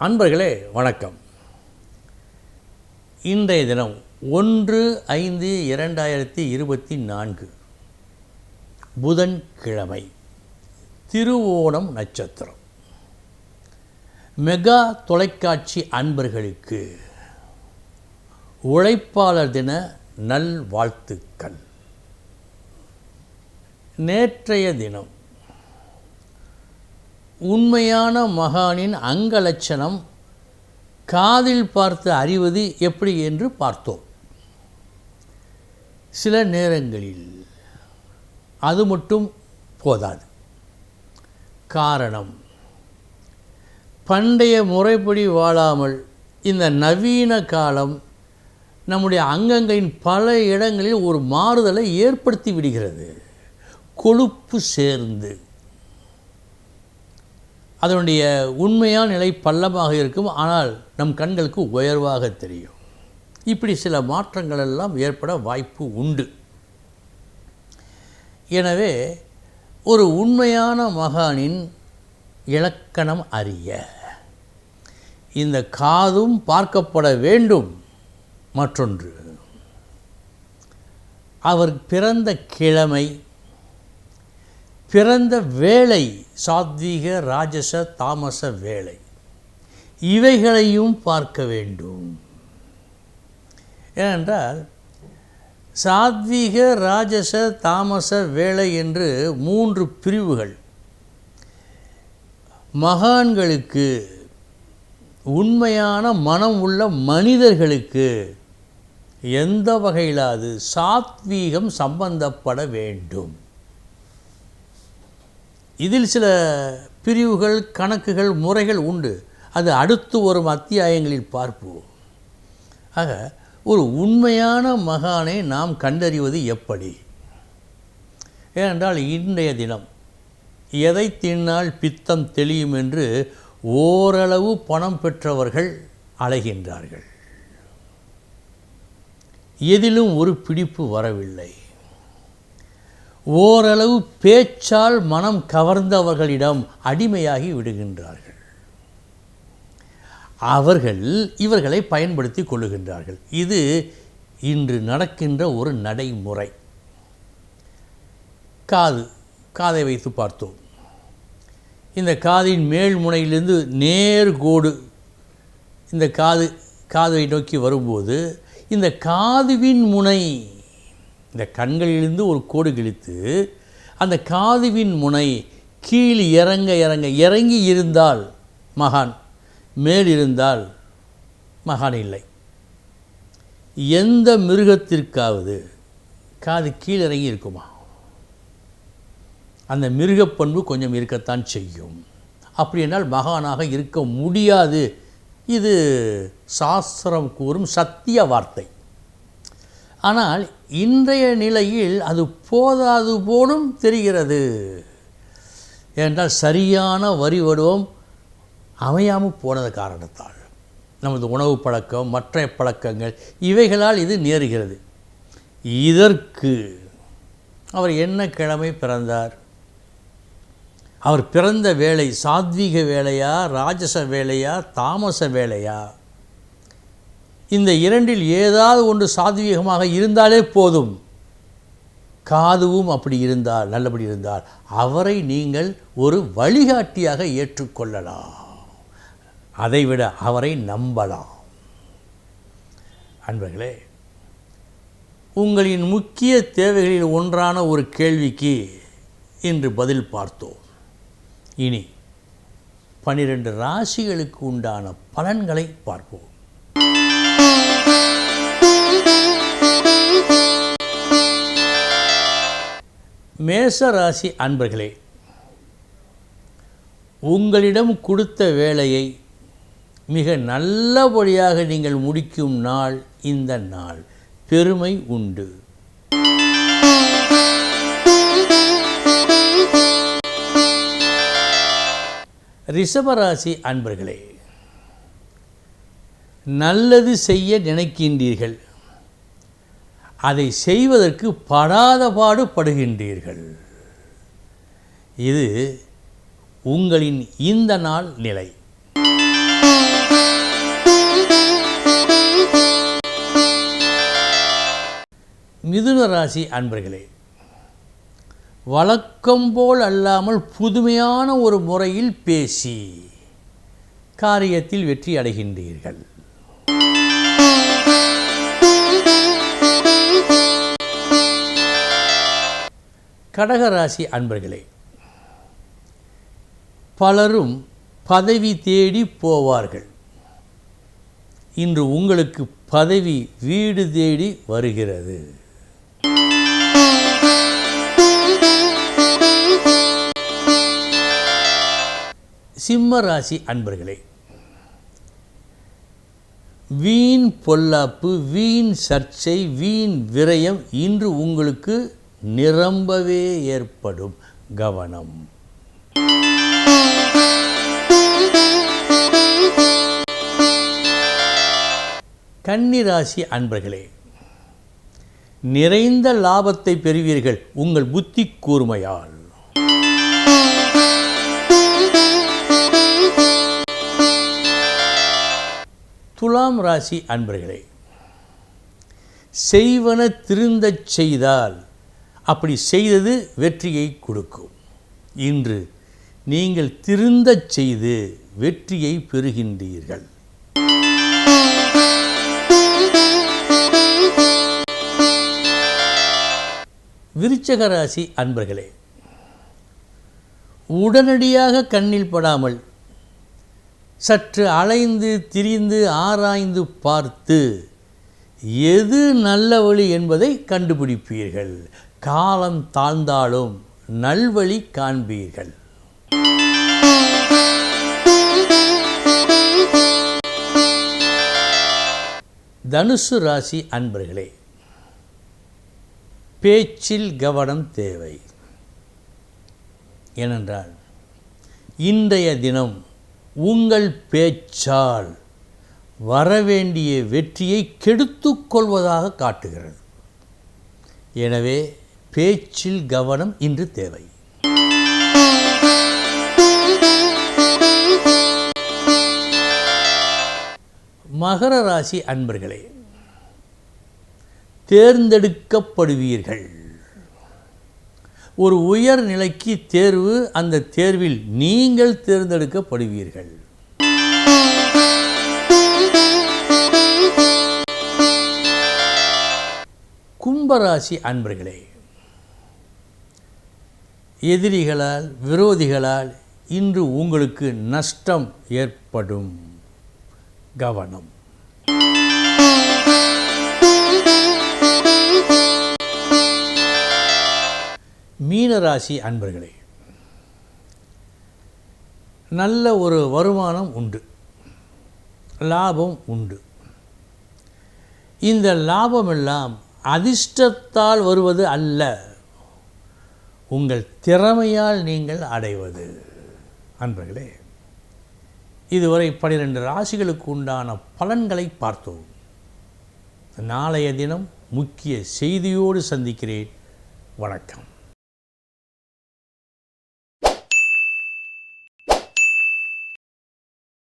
அன்பர்களே வணக்கம். இன்றைய தினம் ஒன்று ஐந்து இரண்டாயிரத்தி இருபத்தி நான்கு. புதன்கிழமை திருவோணம் நட்சத்திரம். மெகா தொலைக்காட்சி அன்பர்களுக்கு உழைப்பாளர் தின நல்வாழ்த்துக்கள். நேற்றைய தினம் உண்மையான மகானின் அங்கலட்சணம் காதில் பார்த்து அறிவது எப்படி என்று பார்த்தோம். சில நேரங்களில் அது மட்டும் போதாது. காரணம் பண்டைய முறைப்படி வாழாமல் இந்த நவீன காலம் நம்முடைய அங்கங்களின் பல இடங்களில் ஒரு மாறுதலை ஏற்படுத்தி விடுகிறது. கொழுப்பு சேர்ந்து அதனுடைய உண்மையான நிலை பள்ளமாக இருக்கும். ஆனால் நம் கண்களுக்கு உயர்வாக தெரியும். இப்படி சில மாற்றங்கள் எல்லாம் ஏற்பட வாய்ப்பு உண்டு. எனவே ஒரு உண்மையான மகானின் இலக்கணம் அறிய இந்த காதும் பார்க்கப்பட வேண்டும் மற்றொன்று. அவர் பிறந்த கிழமை பிறந்த வேலை சாத்வீக ராஜச தாமச வேலை இவைகளையும் பார்க்க வேண்டும். ஏனென்றால் சாத்வீக ராஜச தாமச வேலை என்று மூன்று பிரிவுகள். மகான்களுக்கு உண்மையான மனம் உள்ள மனிதர்களுக்கு எந்த வகையிலாவது சாத்வீகம் சம்பந்தப்பட வேண்டும். இதில் சில பிரிவுகள் கணக்குகள் முறைகள் உண்டு. அது அடுத்து வரும் அத்தியாயங்களில் பார்ப்போம். ஆக ஒரு உண்மையான மகானை நாம் கண்டறிவது எப்படி? ஏனென்றால் இன்றைய தினம் எதை தின்னால் பித்தம் தெளியும் என்று ஓரளவு பணம் பெற்றவர்கள் அலைகின்றார்கள். எதிலும் ஒரு பிடிப்பு வரவில்லை. ஓரளவு பேச்சால் மனம் கவர்ந்தவர்களிடம் அடிமையாகி விடுகின்றார்கள். அவர்கள் இவர்களை பயன்படுத்தி கொள்ளுகின்றார்கள். இது இன்று நடக்கின்ற ஒரு நடைமுறை. காது காதை வைத்து பார்த்தோம். இந்த காதின் மேல் முனையிலிருந்து நேர்கோடு இந்த காது காதை நோக்கி வரும்போது இந்த காதுவின் முனை இந்த கண்களிலிருந்து ஒரு கோடு கிழித்து அந்த காதுவின் முனை கீழ் இறங்க இறங்க இறங்கி இருந்தால் மகான் மேல் இருந்தால் மகான் இல்லை. எந்த மிருகத்திற்காவது காது கீழ் இறங்கி இருக்குமா? அந்த மிருகப்பண்பு கொஞ்சம் இருக்கத்தான் செய்யும். அப்படி என்றால் மகானாக இருக்க முடியாது. இது சாஸ்திரம் கூறும் சத்திய வார்த்தை. ஆனால் இன்றைய நிலையில் அது போதாது போலும் தெரிகிறது. என்றால் சரியான வரி வடிவம் அமையாமல் போனது காரணத்தால். நமது உணவு பழக்கம் மற்ற பழக்கங்கள் இவைகளால் இது நேருகிறது. இதற்கு அவர் என்ன கிழமை பிறந்தார்? அவர் பிறந்த வேலை சாத்வீக வேலையா ராஜச வேலையா தாமச வேலையா இந்த இரண்டில் ஏதாவது ஒன்று சாத்வீகமாக இருந்தாலே போதும். காதுவும் அப்படி இருந்தால் நல்லபடி இருந்தால் அவரை நீங்கள் ஒரு வழிகாட்டியாக ஏற்றுக்கொள்ளலாம். அதைவிட அவரை நம்பலாம். அன்பர்களே உங்களின் முக்கிய தேவைகளில் ஒன்றான ஒரு கேள்விக்கு இன்று பதில் பார்த்தோம். இனி பனிரெண்டு ராசிகளுக்கு உண்டான பலன்களை பார்ப்போம். மேச ராசி அன்பர்களே உங்களிடம் கொடுத்த வேலையை மிக நல்லபடியாக நீங்கள் முடிக்கும் நாள் இந்த நாள். பெருமை உண்டு. ரிஷபராசி அன்பர்களே நல்லது செய்ய நினைக்கின்றீர்கள். அதை செய்வதற்கு படாத படுகின்றீர்கள் இது உங்களின் இந்த நாள் நிலை. மிதுன ராசி அன்பர்களே வழக்கம் போல் அல்லாமல் புதுமையான ஒரு முறையில் பேசி காரியத்தில் வெற்றி அடைகின்றீர்கள். கடகராசி அன்பர்களே பலரும் பதவி தேடி போவார்கள். இன்று உங்களுக்கு பதவி வீடு தேடி வருகிறது. சிம்ம ராசி அன்பர்களே வீண் பொல்லாப்பு வீண் சர்ச்சை வீண் விரயம் இன்று உங்களுக்கு நிரம்பவே ஏற்படும் கவனம். கன்னிராசி அன்பர்களே நிறைந்த லாபத்தை பெறுவீர்கள் உங்கள் புத்தி கூர்மையால். துலாம் ராசி அன்பர்களே செய்வன திருந்தச் செய்தால் அப்படி செய்தது வெற்றியை கொடுக்கும். இன்று நீங்கள் திருந்தச் செய்து வெற்றியை பெறுகின்றீர்கள். விருச்சக ராசி அன்பர்களே உடனடியாக கண்ணில் படாமல் சற்று அலைந்து திரிந்து ஆராய்ந்து பார்த்து எது நல்ல வழி என்பதை கண்டுபிடிப்பீர்கள். காலம் தாழ்ந்தாலும் நல்வழி காண்பீர்கள். தனுசு ராசி அன்பர்களே பேச்சில் கவனம் தேவை. ஏனென்றால் இன்றைய தினம் உங்கள் பேச்சால் வரவேண்டிய வெற்றியை கெடுத்து கொள்வதாக காட்டுகிறது. எனவே பேச்சில் கவனம் இன்று தேவை. மகர ராசி அன்பர்களே தேர்ந்தெடுக்கப்படுவீர்கள். ஒரு உயர் நிலைக்கு தேர்வு அந்த தேர்வில் நீங்கள் தேர்ந்தெடுக்கப்படுவீர்கள். கும்பராசி அன்பர்களே எதிரிகளால் விரோதிகளால் இன்று உங்களுக்கு நஷ்டம் ஏற்படும். கவனம். மீனராசி அன்பர்களே நல்ல ஒரு வருமானம் உண்டு லாபம் உண்டு. இந்த லாபமெல்லாம் அதிர்ஷ்டத்தால் வருவது அல்ல. உங்கள் திறமையால் நீங்கள் அடைவது. அன்பர்களே இதுவரை பனிரெண்டு ராசிகளுக்கு உண்டான பலன்களை பார்த்தோம். நாளைய தினம் முக்கிய செய்தியோடு சந்திக்கிறேன். வணக்கம்.